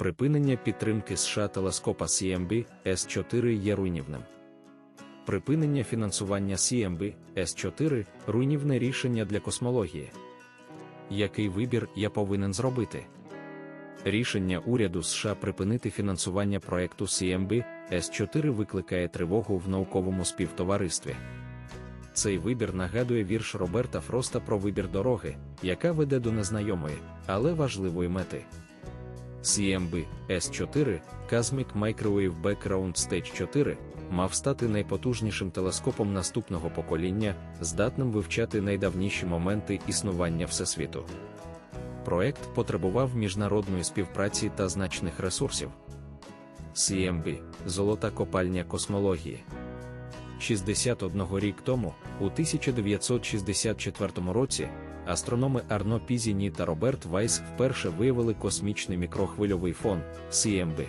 Припинення підтримки США телескопа CMB S4 є руйнівним. Припинення фінансування CMB S4 руйнівне рішення для космології. Який вибір я повинен зробити? Рішення уряду США припинити фінансування проекту CMB S4 викликає тривогу в науковому співтоваристві. Цей вибір нагадує вірш Роберта Фроста про вибір дороги, яка веде до незнайомої, але важливої мети. CMB S4 Cosmic Microwave Background Stage 4 мав стати найпотужнішим телескопом наступного покоління, здатним вивчати найдавніші моменти існування Всесвіту. Проект потребував міжнародної співпраці та значних ресурсів. CMB Золота копальня космології. 61 рік тому, у 1964 році, астрономи Арно Пізіні та Роберт Вайс вперше виявили космічний мікрохвильовий фон CMB.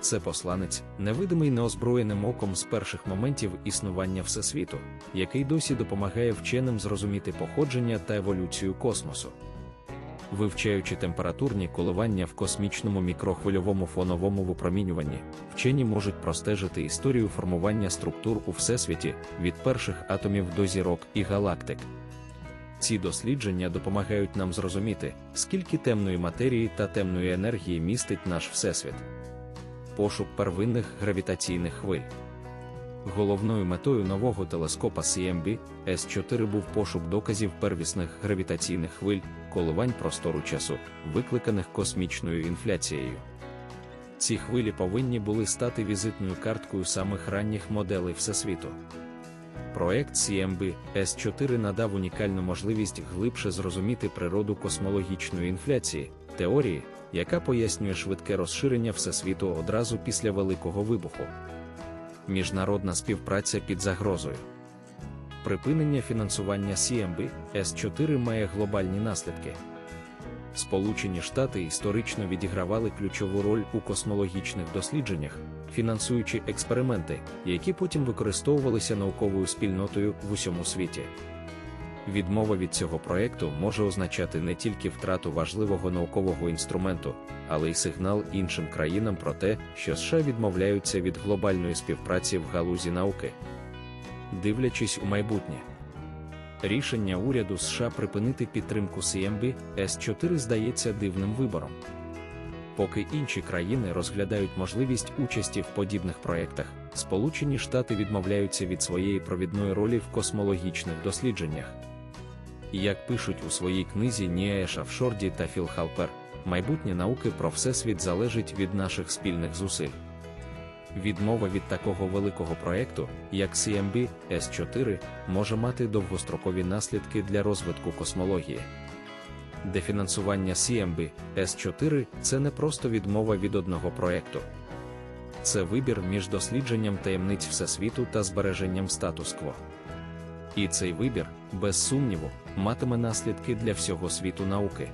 Це посланець, невидимий неозброєним оком з перших моментів існування Всесвіту, який досі допомагає вченим зрозуміти походження та еволюцію космосу. Вивчаючи температурні коливання в космічному мікрохвильовому фоновому випромінюванні, вчені можуть простежити історію формування структур у всесвіті від перших атомів до зірок і галактик. Ці дослідження допомагають нам зрозуміти, скільки темної матерії та темної енергії містить наш всесвіт. Пошук первинних гравітаційних хвиль. Головною метою нового телескопа CMB S4 був пошук доказів первісних гравітаційних хвиль, коливань простору часу, викликаних космічною інфляцією. Ці хвилі повинні були стати візитною карткою самих ранніх моделей Всесвіту. Проект CMB S4 надав унікальну можливість глибше зрозуміти природу космологічної інфляції, теорії, яка пояснює швидке розширення Всесвіту одразу після Великого вибуху. Міжнародна співпраця під загрозою. Припинення фінансування CMB S4 має глобальні наслідки. Сполучені Штати історично відігравали ключову роль у космологічних дослідженнях, фінансуючи експерименти, які потім використовувалися науковою спільнотою в усьому світі. Відмова від цього проекту може означати не тільки втрату важливого наукового інструменту, але й сигнал іншим країнам про те, що США відмовляються від глобальної співпраці в галузі науки. Дивлячись у майбутнє, рішення уряду США припинити підтримку CMB S4 здається дивним вибором. Поки інші країни розглядають можливість участі в подібних проєктах, Сполучені Штати відмовляються від своєї провідної ролі в космологічних дослідженнях. Як пишуть у своїй книзі Ніаe Шафшорді та Філ Халпер, майбутнє науки про всесвіт залежить від наших спільних зусиль. Відмова від такого великого проєкту, як CMB S4, може мати довгострокові наслідки для розвитку космології. Дефінансування CMB S4 це не просто відмова від одного проєкту. Це вибір між дослідженням таємниць Всесвіту та збереженням статус-кво. І цей вибір, без сумніву, матиме наслідки для всього світу науки.